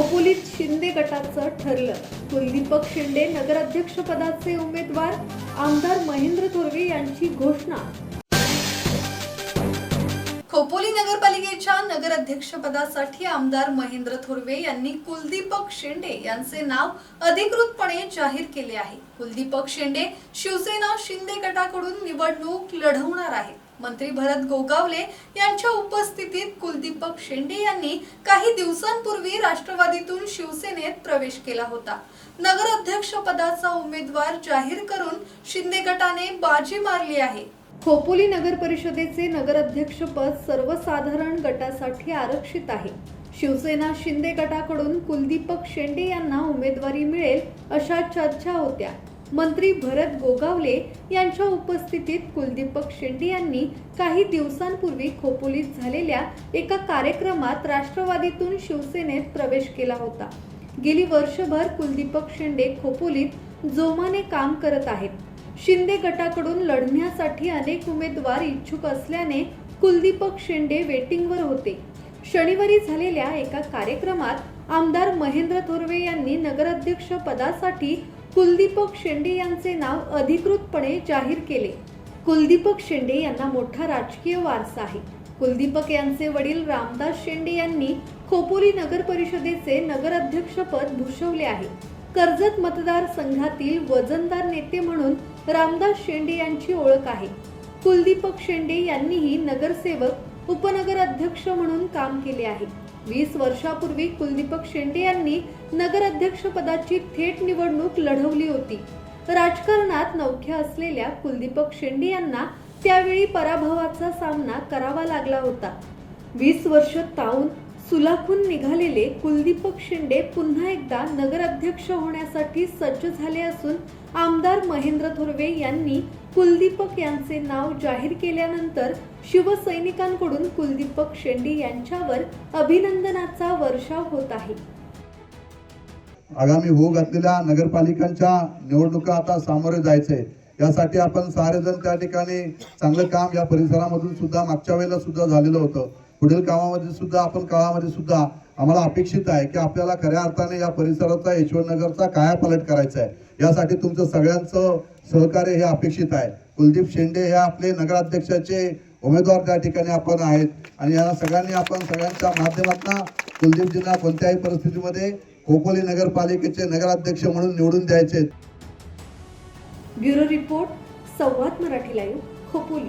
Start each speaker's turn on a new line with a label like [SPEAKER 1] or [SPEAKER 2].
[SPEAKER 1] खोपोलीत शिंदे गटाचं ठरलं. कुलदीपक शिंदे नगराध्यक्षपदाचे उमेदवार आमदार महेंद्र थोरवे यांची घोषणा. खोपोली नगरपालिकेच्या नगराध्यक्षपदासाठी आमदार महेंद्र थोरवे यांनी कुलदीपक शेंडे यांचे नाव अधिकृतपणे जाहीर केले आहे. कुलदीपक शेंडे शिवसेना शिंदे गटाकडून निवडणूक लढवणार आहेत. मंत्री भरत गोगावले यांच्या उपस्थितीत कुलदीपक शेंडे यांनी काही दिवसांपूर्वी राष्ट्रवादीतून शिवसेनेत प्रवेश केला होता. नगराध्यक्ष पदाचा उमेदवार जाहीर करून शिंदे गटाने बाजी मारली आहे. खोपोली नगर परिषदेचे नगराध्यक्षपद सर्वसाधारण गटासाठी आरक्षित आहे. शिवसेना शिंदे गटाकडून कुलदीपक शेंडे यांना उमेदवारी मिळेल अशा चर्चा होत्या. मंत्री भरत गोगावले यांच्या उपस्थितीत कुलदीपक शेंडे यांनी काही दिवसांपूर्वी खोपोलीत झालेल्या एका कार्यक्रमात राष्ट्रवादीतून शिवसेनेत प्रवेश केला होता. गेली वर्षभर कुलदीपक शेंडे खोपोलीत जोमाने काम करत आहेत. शिंदे गटाकडून लढण्यासाठी अनेक उमेदवार इच्छुक असल्याने कुलदीपक शेंडे वेटिंगवर होते. शनिवारी झालेल्या एका कार्यक्रमात आमदार महेंद्र थोरवे यांनी नगराध्यक्ष पदासाठी कुलदीपक शेंडे यांचे नाव अधिकृतपणे जाहीर केले. कुलदीपक शेंडे यांना मोठा राजकीय वारसा आहे. कुलदीपक यांचे वडील रामदास शेंडे यांनी खोपोली नगर परिषदेचे नगराध्यक्षपद भूषवले आहे. कर्जत मतदारसंघातील वजनदार नेते म्हणून रामदास शेंडे यांची ओळख आहे. कुलदीपक शेंडे यांनीही नगरसेवक उपनगराध्यक्ष म्हणून काम केले आहे. वीस वर्षापूर्वी कुलदीपक शेंडे यांनी नगराध्यक्षपदाची थेट निवडणूक लढवली होती. राजकारणात नौख्या असलेल्या कुलदीपक शेंडे यांना त्यावेळी पराभवाचा सामना करावा लागला होता. वीस वर्ष ताऊन सुलाखून निघालेले कुलदीपक शिंदे पुन्हा एकदा नगराध्यक्ष होण्यासाठी सज्ज झाले असून आमदार महेंद्र थोरवे यांनी कुलदीपक यांचे नाव जाहीर केल्यानंतर शिवसैनिकांकडून कुलदीपक शेंडे यांच्यावर अभिनंदनाचा वर्षाव होत आहे.
[SPEAKER 2] आगामी होऊ घातलेल्या नगरपालिकांच्या निवडणुका आता सामोरे जायचंय यासाठी आपण सारेजण त्या ठिकाणी चांगलं काम या परिसरामधून सुद्धा मागच्या वेळेला सुद्धा झालेलं होतं. पुढील कामामध्ये सुद्धा आपण काळामध्ये सुद्धा आम्हाला अपेक्षित आहे की आपल्याला खऱ्या अर्थाने या परिसराचा यशवंतनगरचा कायापालट करायचा आहे. यासाठी तुमचं सगळ्यांचं सहकार्य हे अपेक्षित आहे. कुलदीप शेंडे हे आपले नगराध्यक्षाचे उमेदवार त्या ठिकाणी आपण आहेत. आणि या सगळ्यांनी आपण सगळ्यांच्या माध्यमातून कुलदीपजींना कोणत्याही परिस्थितीमध्ये खोपोली नगरपालिकेचे नगराध्यक्ष म्हणून निवडून द्यायचे
[SPEAKER 1] bureau report Samvad Marathi live Khopoli.